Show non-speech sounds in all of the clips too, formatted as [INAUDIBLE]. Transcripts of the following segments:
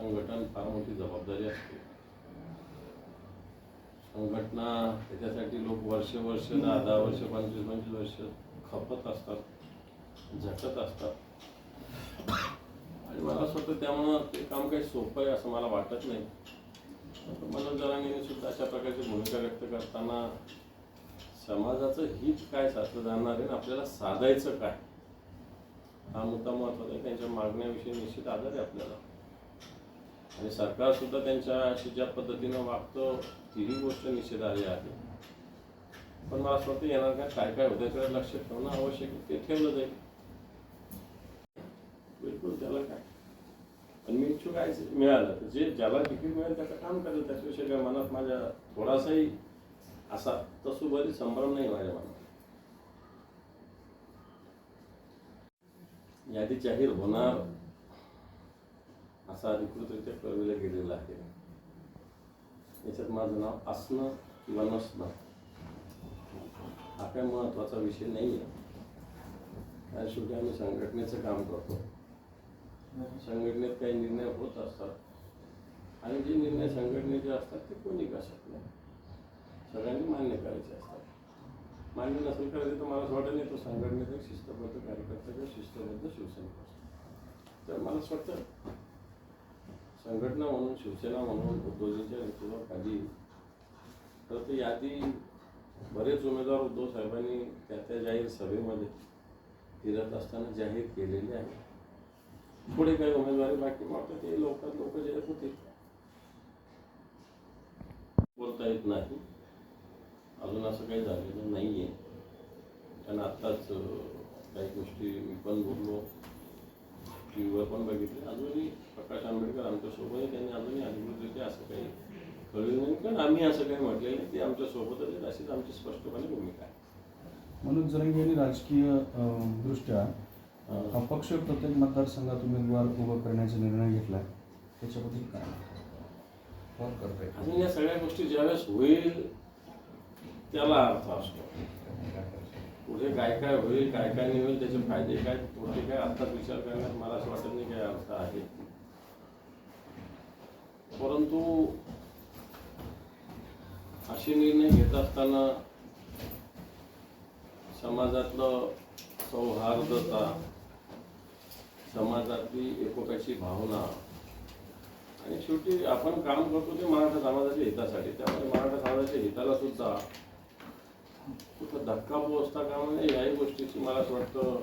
संघटन फार मोठी जबाबदारी असते. संघटना त्याच्यासाठी लोक वर्ष वर्ष दहा दहा वर्ष पंचवीस पंचवीस वर्ष खपत असतात झटत असतात. आणि मला असं वाटतं त्यामुळं ते काम काही सोपं आहे असं मला वाटत नाही. मनोज जरांगेने सुद्धा अशा प्रकारची भूमिका व्यक्त करताना समाजाचं हित काय साधलं जाणार आहे आणि आपल्याला साधायचं काय? हा मुद्दा महत्त्वाचा आहे. त्यांच्या मागण्याविषयी निश्चित आदर आहे आपल्याला. आणि सरकार सुद्धा त्यांच्याशी ज्या पद्धतीनं वागतं तीही गोष्ट निषेधार्ह आहे. पण मला असं वाटतं येणार काय काय काय होतं याच्याकडे लक्ष ठेवणं आवश्यक आहे ते ठेवलं जाईल. बिलकुल त्याला काय. पण मी इच्छुक आहे मिळालं. तर जे ज्याला तिकीट मिळेल त्याचं काम करेल त्याच्याविषयी काय मनात माझ्या थोडासाही असा तसोबरी संभ्रम नाही माझ्या मनात. यादी जाहीर होणार. असा अधिकृतरित्या कळविला गेलेलं आहे. याच्यात माझं नाव असणं किंवा नसणं हा काय महत्त्वाचा विषय नाही आहे कारण शेवटी आम्ही संघटनेचं काम करतो. संघटनेत काही निर्णय होत असतात. आणि जे निर्णय संघटनेचे असतात ते कोणी का शकत सगळ्यांनी मान्य करायचे असतात. मान्य नसेल करायचे तर मला असं वाटत नाही तो संघटनेचा शिस्तबद्ध कार्यकर्ता किंवा शिस्तबद्ध शिवसैनिक असतो. तर मला असं वाटतं संघटना म्हणून शिवसेना म्हणून उद्धवजींच्या नेतृत्वाखाली तर ते यादी बरेच उमेदवार उद्धव साहेबांनी त्या त्या जाहीर सभेमध्ये फिरत असताना जाहीर केलेले आहे. पुढे काही उमेदवारी बाकी मात्र ते लवकर लोक होते बोलता येत नाही. अजून असं काही झालेलं नाही आहे कारण आत्ताच काही गोष्टी मी पण बोललो. टी व्हीवर पण बघितले. अजूनही प्रकाश आंबेडकर आमच्यासोबत आहे त्यांनी अजूनही अधिकृतरित्या असं काही कळलं नाही. कारण आम्ही असं काही म्हटलेलं नाही. ते आमच्यासोबतच आहेत अशीच आमची स्पष्टपणे भूमिका आहे. मनोज जरंगे यांनी राजकीय दृष्ट्या अपक्ष प्रत्येक मतदारसंघात उमेदवार उभं करण्याचा निर्णय घेतलाय. त्याच्याबद्दल काय? कोण करतोय? अजून या सगळ्या गोष्टी ज्यावेळेस होईल त्याला अर्थ असतो. पुढे काय काय होईल काय काय नाही होईल त्याचे फायदे काय तोटे काय आत्ताच विचार करण्यात मला असं वाटत नाही काय अर्थ आहे. परंतु असे निर्णय घेत असताना समाजातलं सौहार्दता समाजातली एकोप्याची भावना आणि शेवटी आपण काम करतो ते मराठा समाजाच्या हितासाठी. त्यामुळे मराठा समाजाच्या हिताला सुद्धा कुठं धक्का पोहोचता कामा नये याही गोष्टीची मला असं वाटतं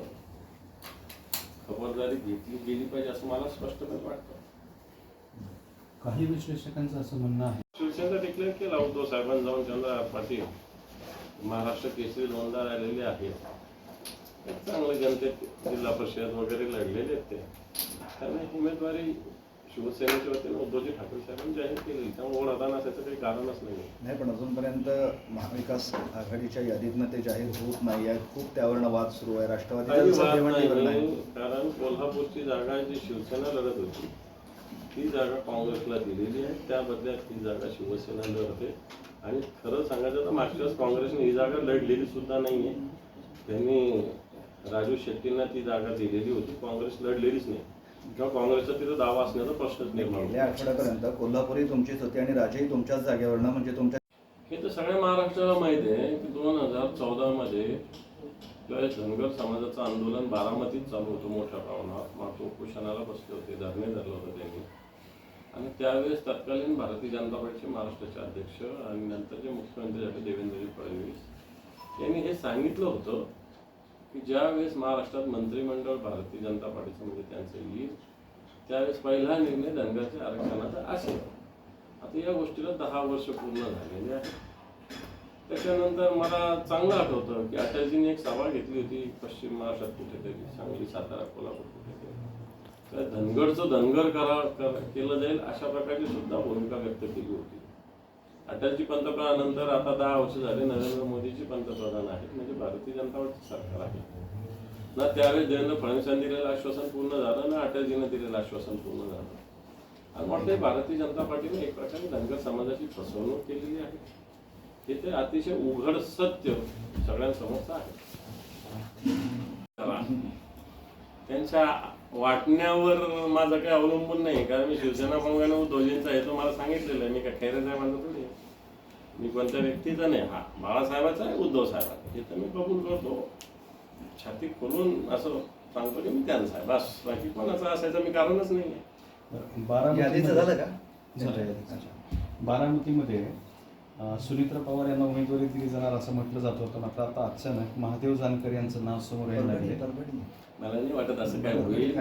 खबरदारी घेतली गेली पाहिजे असं मला स्पष्टपणे वाटतं. काही विश्लेषकांचं असं म्हणणं आहे. शिवसेनेचा डिक्लेअर केला उद्धव साहेबांनी जाऊन चंद्रहार पाटील महाराष्ट्र केसरी दोनदा राहिलेले आहेत. चांगले जनतेत जिल्हा परिषद वगैरे लढलेले आहेत ते. त्यांना उमेदवारी शिवसेनेच्या वतीने उद्धवजी ठाकरे साहेबांनी जाहीर केली त्यामुळे ओढादान असायचं काही कारणच नाही नाही पण अजूनपर्यंत महाविकास आघाडीच्या यादीतनं ते जाहीर होत नाही आहे. खूप त्यावरनं वाद सुरू आहे. राष्ट्रवादी नाही. नाही कारण कोल्हापूरची जागा जी शिवसेना लढत होती ती जागा काँग्रेसला दिलेली आहे. त्या बदल्यात ही जागा शिवसेना लढते. आणि खरं सांगायचं तर मागच्या काँग्रेसने ही जागा लढलेली सुद्धा नाहीये. त्यांनी राजू शेट्टींना ती जागा दिलेली होती. काँग्रेस लढलेलीच नाही. किंवा काँग्रेसचा तिथं दावा असण्याचा प्रश्नच निर्माण गेल्या. आठवड्यापर्यंत कोल्हापुरी तुमचीच होती आणि राजेही तुमच्याच जागेवरनं म्हणजे तुमच्या हे तर सगळ्या महाराष्ट्राला माहिती आहे की दोन हजार चौदामध्ये ज्यावेळेस धनगर समाजाचं आंदोलन बारामतीत चालू होतं मोठ्या प्रमाणात मात्र उपोषणाला बसले होते धरणे धरलं होतं त्यांनी आणि त्यावेळेस तत्कालीन भारतीय जनता पार्टीचे महाराष्ट्राचे अध्यक्ष आणि नंतरचे मुख्यमंत्री झाले देवेंद्रजी फडणवीस यांनी हे सांगितलं होतं की ज्यावेळेस महाराष्ट्रात मंत्रिमंडळ भारतीय जनता पार्टीचं म्हणजे त्यांचं येईल त्यावेळेस पहिला निर्णय धनगरच्या आरक्षणाचा असेल. आता या गोष्टीला दहा वर्ष पूर्ण झालेली आहे त्याच्यानंतर मला चांगलं आठवतं की अटलजींनी एक सभा घेतली होती पश्चिम महाराष्ट्रात कुठेतरी सांगली सातारा कोल्हापूर कुठेतरी. तर धनगडचं धनगर करा कर- केलं जाईल अशा प्रकारची सुद्धा भूमिका व्यक्त केली होती. अटलजी पंतप्रधानानंतर आता दहा वर्ष झाले नरेंद्र मोदीजी पंतप्रधान आहेत म्हणजे भारतीय जनता पार्टी सरकार आहे. ना त्यावेळेस देवेंद्र फडणवीसांनी दिलेलं आश्वासन पूर्ण झालं ना अटलजीनं दिलेलं आश्वासन पूर्ण झालं. आणि वाटतं भारतीय जनता पार्टीने एक प्रकारे धनगर समाजाची फसवणूक केलेली आहे. हे ते अतिशय उघड सत्य सगळ्यांसमोरच आहे. चला. त्यांच्या वाटण्यावर माझं काही अवलंबून नाही कारण मी शिवसेना प्रमुखाने उद्धवजींचा आहे तो मला सांगितलेलं आहे. मी काय खैरे साहेबांचा थोडी मी कोणत्या व्यक्तीचा नाही हा बाळासाहेबाचा आहे उद्धव साहेबाचा हे तर मी कबूल करतो. छाती खोलून असं सांगतो की मी त्यांचा आहे बस. बाकी कोणाचं असायचं मी कारणच नाही आहे. झालं का. बारामतीमध्ये सुनित्रा पवार यांना उमेदवारी दिली जाणार असं म्हटलं जात होतं मात्र आता अचानक महादेव जानकर यांचं नाव समोर यायला लागले मला नाही वाटत असं काय होईल.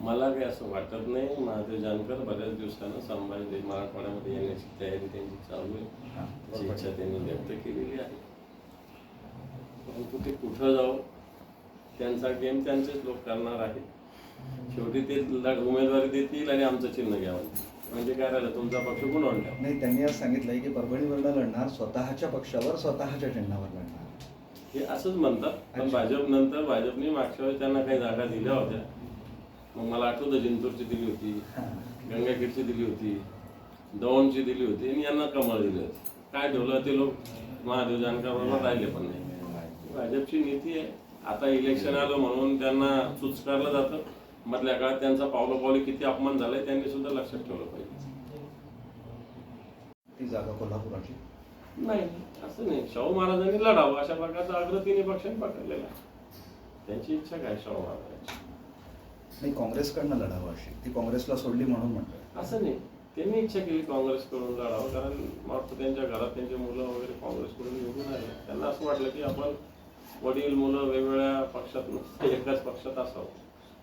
मला काही असं वाटत नाही. महादेव जानकर बऱ्याच दिवसानं संभाजी मराठवाड्यामध्ये येण्याची तयारी त्यांची चालू आहे. इच्छा त्यांनी व्यक्त केलेली आहे. परंतु ते कुठं जाऊ त्यांचा गेम त्यांचेच लोक करणार आहेत. शेवटी ते उमेदवारी देतील आणि आमचं चिन्ह घ्यावं. म्हणजे काय राहिलं तुमचा पक्ष गुणवून ठेवा नाही त्यांनी आज सांगितलंय की परभणीवरनं लढणार स्वतःच्या पक्षावर स्वतःच्या चिन्हावर लढणार. हे असंच म्हणतात. पण. भाजप नंतर भाजपने मागच्या वेळेस त्यांना काही जागा दिल्या होत्या. मग मला आठवतं जिंतूरची दिली होती गंगाखेडची दिली होती दौंडची दिली होती आणि यांना कमळ दिली होती. काय ठेवलं ते लोक? महादेव जानकर राहिले पण नाही. भाजपची नीती आहे. आता इलेक्शन आलं म्हणून त्यांना चुचकारलं जातं. मधल्या काळात त्यांचा पावलोपावली किती अपमान झालाय त्यांनी सुद्धा लक्षात ठेवलं पाहिजे. ती जागा कोल्हापुराची? नाही असं नाही. शाहू महाराजांनी लढावं अशा प्रकारचा आग्रह तिन्ही पक्षांनी पकडलेला त्यांची इच्छा काय शाहू महाराजांची? नाही काँग्रेसकडनं लढावं अशी. ती काँग्रेसला सोडली म्हणून म्हणतोय असं नाही. त्यांनी इच्छा केली काँग्रेसकडून लढावं कारण वाटतं त्यांच्या घरात त्यांची मुलं वगैरे काँग्रेसकडून निवडून आले. त्यांना असं वाटलं की आपण वडील मुलं वेगवेगळ्या पक्षात एकाच पक्षात असावं.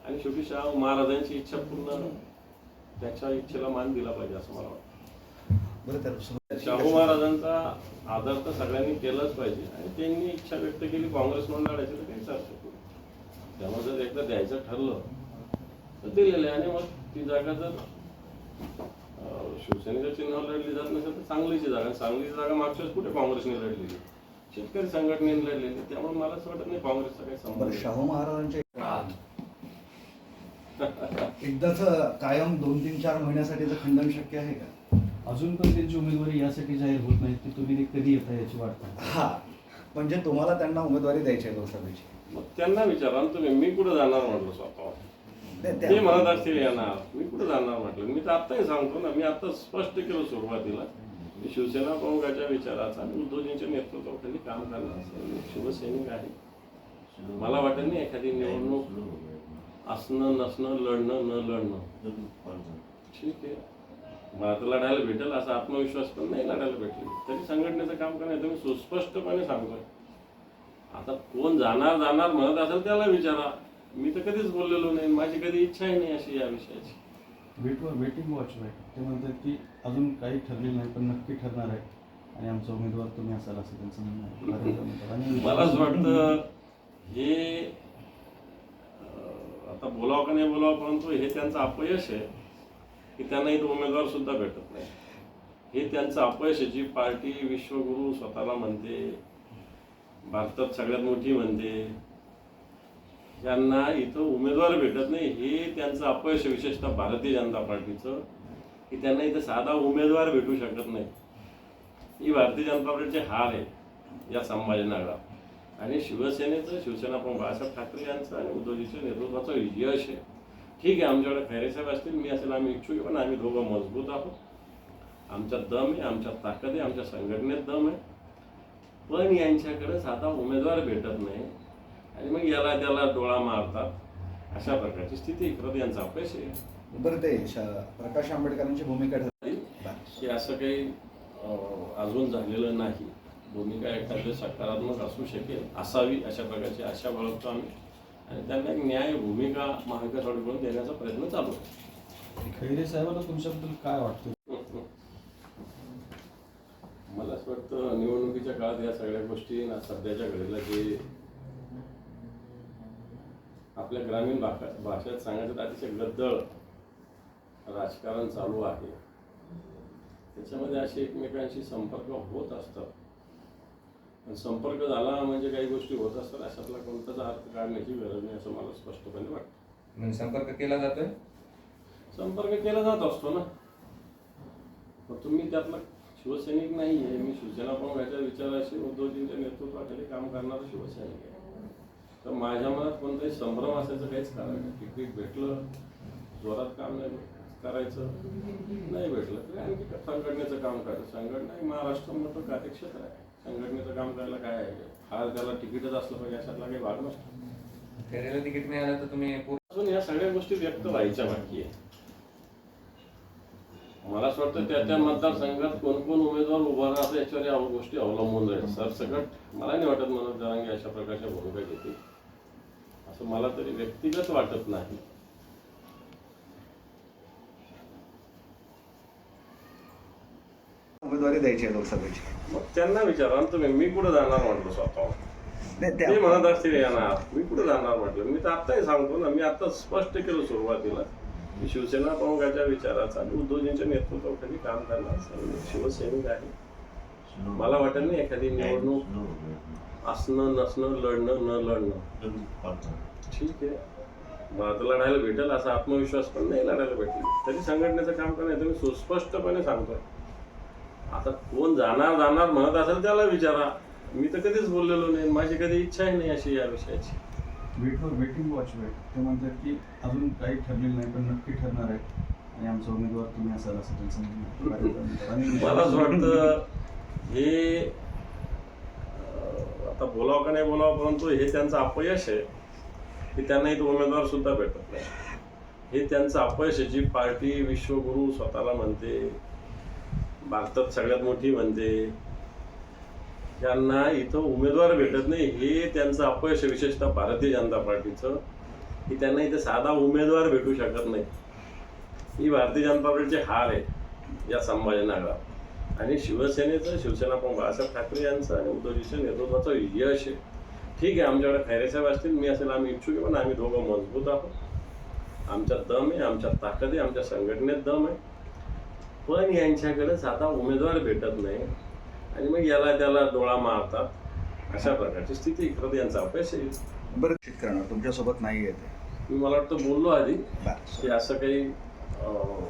आणि शेवटी शाहू महाराजांची इच्छा पूर्ण त्याच्या इच्छेला मान दिला पाहिजे असं मला वाटतं. शाहू महाराजांचा आदर तर सगळ्यांनी केलाच पाहिजे. आणि त्यांनी इच्छा व्यक्त केली काँग्रेस म्हणून लढायची तर काहीच अर्थ त्यामुळे जर एकदा द्यायचं ठरलं तर दिलेलं आहे आणि मग ती जागा जर शिवसेनेच्या चिन्हावर लढली जात नसेल तर सांगलीची जागा. सांगलीची जागा मागच्या कुठे काँग्रेसने लढलेली? शेतकरी संघटनेने लढलेली त्यामुळे मला असं वाटत नाही काँग्रेसचा काही संबंध बरं. शाहू महाराजांचे [LAUGHS] एकदाच कायम दोन तीन चार महिन्यासाठीचं खंडन शक्य आहे का? अजून पण त्यांची उमेदवारी यासाठी जाहीर होत नाही की तुम्ही ते कधी येता याची वाट पाहता. हा म्हणजे तुम्हाला त्यांना उमेदवारी द्यायची आहे लोकसभेची. मग त्यांना विचारा ना तुम्ही मी कुठे जाणार म्हटलं स्वतः नाही, ते त्या- म्हणत असतील येणार. मी कुठे जाणार म्हटलं? मी तर आत्ताही सांगतो ना मी आता स्पष्ट केलं सुरुवातीला. शिवसेना प्रमुखाच्या विचाराचा आणि उद्धवजींच्या नेतृत्वाखाली काम करणार असेल शिवसैनिक आहे. मला वाटत नाही एखादी निवडणूक असणं नसणं लढणं न लढणं. ठीक आहे. मला तर लढायला भेटेल असा आत्मविश्वास पण नाही लढायला भेटेल. तरी संघटनेचं काम करण्याचं मी सुस्पष्टपणे सांगतोय. आता कोण जाणार जाणार म्हणत असेल त्याला विचारा. मी तर कधीच बोललेलो नाही. माझी कधी इच्छाही नाही अशी या विषयाची. वेट वेटिंग वॉच राईट ते म्हणतात की अजून काही ठरलेलं नाही पण नक्की ठरणार आहे. आणि आमचा उमेदवार तुम्ही असाल असं त्यांचं म्हणणं आहे. [LAUGHS] मला असं वाटतं हे आता बोलावं का नाही बोलावं परंतु हे त्यांचं अपयश आहे की त्यांना इथं उमेदवार सुद्धा भेटत नाही. हे त्यांचं अपयश आहे जी पार्टी विश्वगुरु स्वतःला म्हणते भारतात सगळ्यात मोठी म्हणते ज्यांना इथं उमेदवार भेटत नाही हे त्यांचं अपयश विशेषतः भारतीय जनता पार्टीचं की त्यांना इथं साधा उमेदवार भेटू शकत नाही. ही भारतीय जनता पार्टीची हार आहे या संभाजीनगरात. आणि शिवसेनेचं शिवसेना प्रमुख बाळासाहेब ठाकरे यांचं आणि उद्धवजीच्या नेतृत्वाचं यश आहे. ठीक आहे आमच्याकडे फैरेसाहेब असतील मी असेल आम्ही इच्छुक आहे पण आम्ही दोघं मजबूत आहोत. आमच्यात दम आहे आमच्या ताकद आहे आमच्या संघटनेत दम आहे. पण यांच्याकडे साधा उमेदवार भेटत नाही आणि मग याला त्याला डोळा मारतात. अशा प्रकारची स्थिती यांचा अपयश आहे. बरं ते श- प्रकाश आंबेडकरांची भूमिका ठरली. की असं काही अजून झालेलं नाही. भूमिका एखादी सकारात्मक असू शकेल असावी अशा प्रकारची आशा बाळगतो आम्ही. आणि त्यांना एक न्याय भूमिका महाविकास आघाडीकडून देण्याचा प्रयत्न चालू आहे. खैरे साहेबांना तुमच्याबद्दल काय वाटतं? मला असं वाटतं निवडणुकीच्या काळात या सगळ्या गोष्टी ना सध्याच्या घडीला जे आपल्या ग्रामीण भाषा भाषेत सांगायचं तर अतिशय गद्दळ राजकारण चालू आहे. त्याच्यामध्ये असे एकमेकांशी संपर्क होत असतात. पण संपर्क झाला म्हणजे काही गोष्टी होत असतात अशातला कोणताच अर्थ काढण्याची गरज नाही असं मला स्पष्टपणे वाटतं. म्हणजे संपर्क केला जातोय? संपर्क केला जात असतो ना. मग तुम्ही त्यातला शिवसैनिक नाही आहे मी शिवसेना प्रमुखाच्या विचाराशी उद्धवजींच्या नेतृत्वाखाली काम करणारा शिवसैनिक आहे. तर माझ्या मनात कोणताही संभ्रम असायचं काहीच कारण नाही. तिकीट भेटलं जोरात काम नाही करायचं नाही भेटलं तर आणखी संघटनेचं काम करायचं. संघटना ही महाराष्ट्र मोठं कार्यक्षेत्र आहे. संघटनेचं काम करायला काय आहे? हा त्याला तिकीटच असलं पाहिजे अशातला काही भाग नसतो. फेरीला तिकीट मिळालं तर तुम्ही अजून या सगळ्या गोष्टी व्यक्त व्हायच्या बाकी आहे मला असं वाटतं त्या त्या मतदारसंघात कोण कोण उमेदवार उभा राहतो याच्यावर या गोष्टी अवलंबून राहील. सरसकट मला नाही वाटत मनोज जरांगे अशा प्रकारच्या भूमिका घेतील. असं मला तरी व्यक्तिगत वाटत नाही. उमेदवारी द्यायची आहे लोकसभेची. मग त्यांना विचारा ना तुम्ही मी कुठे जाणार म्हटलं स्वतः? नाही ते त्या म्हणत असतील येणार मी कुठे जाणार म्हटलं? मी तर आत्ताही सांगतो ना मी आता स्पष्ट केलं सुरुवातीला. मी शिवसेना प्रमुखाच्या विचाराचा आणि उद्धवजींच्या नेतृत्वाखाली काम करणार सर्व शिवसैनिक आहे. मला वाटत नाही एखादी निवडणूक असणं नसणं लढणं न लढणं. ठीक आहे. तर लढायला भेटेल असा आत्मविश्वास पण नाही लढायला भेटेल. तरी संघटनेचं काम करण्याचं मी सुस्पष्टपणे सांगतोय. आता कोण जाणार जाणार म्हणत असेल त्याला विचारा. मी तर कधीच बोललेलो नाही. माझी कधी इच्छाही नाही अशी या विषयाची. वेटवर वेटिंग वॉच वेट ते म्हणतात की अजून काही ठरलेलं नाही पण नक्की ठरणार आहे. आणि आमचा उमेदवार तुम्ही असाल असं त्यांचं म्हणणं आहे. आणि [LAUGHS] मला असं वाटतं हे आता बोलावं का नाही बोलावं परंतु हे त्यांचं अपयश आहे की त्यांना इथं उमेदवार सुद्धा भेटत नाही. हे त्यांचं अपयश आहे जी पार्टी विश्वगुरु स्वतःला म्हणते भारतात सगळ्यात मोठी म्हणते. त्यांना इथं उमेदवार भेटत नाही हे त्यांचं अपयश आहे विशेषतः भारतीय जनता पार्टीचं. की त्यांना इथं साधा उमेदवार भेटू शकत नाही. ही भारतीय जनता पार्टीची हार आहे या संभाजीनगरात. आणि शिवसेनेचं शिवसेना प्रमुख बाळासाहेब ठाकरे यांचं आणि उद्धवजीच्या नेतृत्वाचं यश आहे. ठीक आहे आमच्याकडे खैरेसाहेब असतील मी असेल आम्ही इच्छुक आहे पण आम्ही दोघं मजबूत आहोत. आमच्यात दम आहे आमच्यात ताकद आहे आमच्या संघटनेत दम आहे. पण यांच्याकडे साधा उमेदवार भेटत नाही. आणि मग याला त्याला डोळा मारतात. अशा प्रकारची स्थिती खरं तर यांचा अपयश आहे. बरं करणार. तुमच्यासोबत नाही येते मी मला वाटतं बोललो आधी की असं काही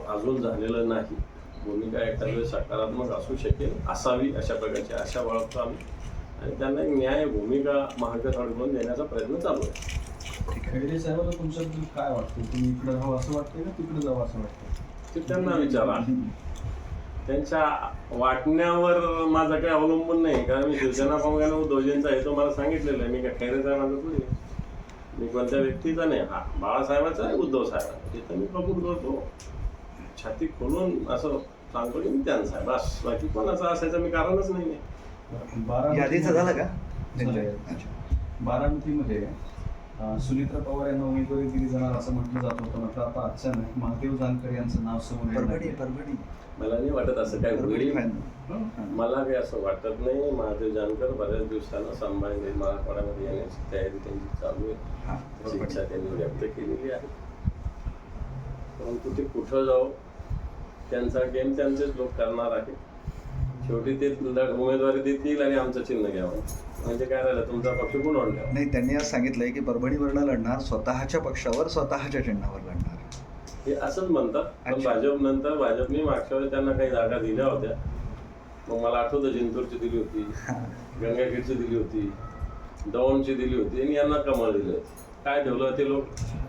अजून झालेलं नाही. भूमिका एखाद्या वेळेस सकारात्मक असू शकेल असावी अशा प्रकारची आशा बाळगतो आम्ही. आणि त्यांना एक न्याय भूमिका महाविकास आघाडीकडून देण्याचा प्रयत्न चालू आहे. खैरे साहेबांना तुमच्याबद्दल काय वाटतं? तुम्ही इकडे राहावं असं वाटतंय का तिकडे जावं असं वाटतं ते त्यांना विचारा. त्यांच्या वाटण्यावर माझं काही अवलंबून नाही. कारण मी शिवसेना प्रमुखाने उद्धवजींचा आहे तो मला सांगितलेलं आहे. मी काय माझं थोडी आहे. मी कोणत्या व्यक्तीचा नाही. हा बाळासाहेबाचा आहे उद्धव साहेबांचा. तिथं मी कबूल करतो छाती खोलून असं की मी त्यांचा आहे बस. बाकी कोणाचा असायचं मी कारणच नाही यादीचं झालं का? त्यांच्या झालं. अच्छा. बारामतीमध्ये अं, सुनित्रा पवार यांना उमेदवारी दिली जाणार असं म्हटलं जात होतं मात्र आता अचानक महादेव जानकर यांचं नाव समोर परभणी. परभणी. मला नाही वाटत असं काय परभणी होईल final. मला काही असं वाटत नाही. महादेव जानकर बऱ्याच दिवसानं संभाजी मराठवाड्यामध्ये येण्याची तयारी त्यांची चालू आहे. हा, त्याची परभणी. इच्छा त्यांनी व्यक्त केलेली आहे. परंतु ते कुठं जाऊ त्यांचा गेम त्यांचेच लोक करणार आहे. शेवटी ते लढ- उमेदवारी देतील आणि आमचं चिन्ह घ्यावं. म्हणजे काय राहिलं तुमचा पक्ष गुणवून ठेवा. नाही त्यांनी आज सांगितलंय की परभणीवरनं लढणार स्वतःच्या पक्षावर स्वतःच्या चिन्हावर लढणार. हे असंच म्हणतात. पण. भाजप नंतर भाजपने मागच्या वेळेस त्यांना काही जागा दिल्या होत्या. मग मला आठवतं जिंतूरची दिली होती [LAUGHS] गंगाखेडची दिली होती दौंडची दिली होती आणि यांना कमळ दिली होती. काय ठेवलं ते लोक?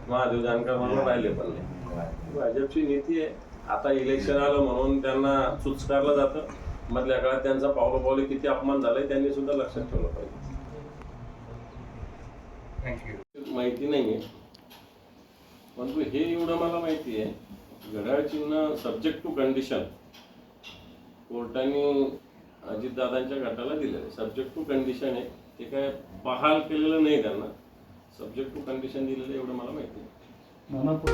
महादेव जानकर म्हणून राहिले पण नाही. भाजपची नीती आहे. आता इलेक्शन आलं म्हणून त्यांना चुचकारलं जातं. मधल्या काळात त्यांचा पावलं पावले किती अपमान झालाय त्यांनी सुद्धा लक्षात ठेवलं पाहिजे. माहिती नाहीये. परंतु हे एवढं मला माहिती आहे घड्याळ चिन्ह सब्जेक्ट टू कंडिशन कोर्टाने अजितदादांच्या गटाला दिलेलं सब्जेक्ट टू कंडिशन आहे. ते काय बहाल केलेलं नाही त्यांना. सब्जेक्ट टू कंडिशन दिलेलं आहे एवढं मला माहिती आहे 妈妈不